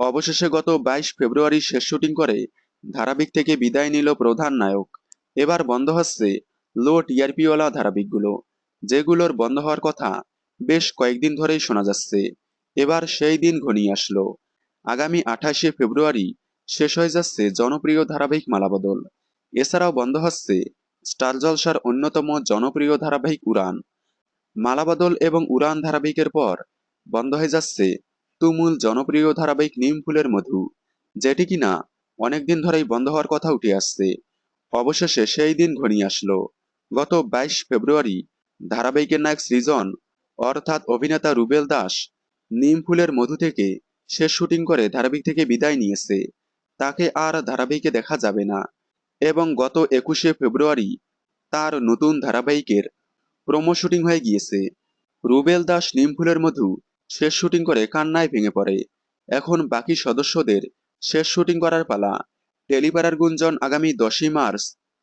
অবশেষে গত বাইশ ফেব্রুয়ারি শেষ শুটিং করে ধারাবাহিক থেকে বিদায় নিল প্রধান নায়ক। এবার বন্ধ হচ্ছে লো টিআরপিওয়ালা ধারাবাহিকগুলো যেগুলোর বন্ধ হওয়ার কথা বেশ কয়েকদিন ধরেই শোনা যাচ্ছে। এবার সেই দিন ঘনিয়ে আসলো। আগামী আঠাশে ফেব্রুয়ারি শেষ হয়ে যাচ্ছে জনপ্রিয় ধারাবাহিক মালাবদল। এছাড়াও বন্ধ হচ্ছে স্টার জলসার অন্যতম জনপ্রিয় ধারাবাহিক উড়ান। মালাবদল এবং উড়ান ধারাবাহিকের পর বন্ধ হয়ে যাচ্ছে তুমুল জনপ্রিয় ধারাবাহিক নিম ফুলের মধু, যেটি কিনা অনেকদিন ধরেই বন্ধ হওয়ার কথা উঠে আসছে। অবশেষে সেই দিন ঘনিয়ে আসলো। গত বাইশ ফেব্রুয়ারি ধারাবাহিকের নায়ক সৃজন, অর্থাৎ অভিনেতা রুবেল দাস, নিম ফুলের মধু থেকে শেষ শুটিং করে ধারাবাহিক থেকে বিদায় নিয়েছে। তাকে আর ধারাবাহিকে দেখা যাবে না। এবং গত একুশে ফেব্রুয়ারি তার নতুন ধারাবাহিকের প্রোমো শুটিং হয়ে গিয়েছে। রুবেল দাস নিমফুলের মধু শেষ শুটিং করে কান্নায় ভেঙে পড়ে। এখন বাকি সদস্যদের শেষ শুটিং করার পালা। টেলিপাড়ার গুঞ্জন আগামী দশই মার্চ।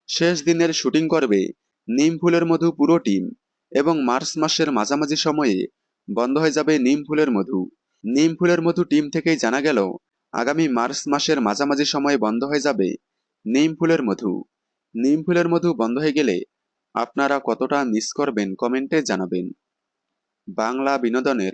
শেষ দিনের শুটিং করবে নিম ফুলের মধু পুরো টিম এবং মার্চ মাসের মাঝামাঝি সময়ে বন্ধ হয়ে যাবে নিম ফুলের মধু। নিম ফুলের মধু টিম থেকেই জানা গেল, আগামী মার্চ মাসের মাঝামাঝি সময়ে বন্ধ হয়ে যাবে নিম ফুলের মধু। নিম ফুলের মধু বন্ধ হয়ে গেলে আপনারা কতটা মিস করবেন কমেন্টে জানাবেন। বাংলা বিনোদনের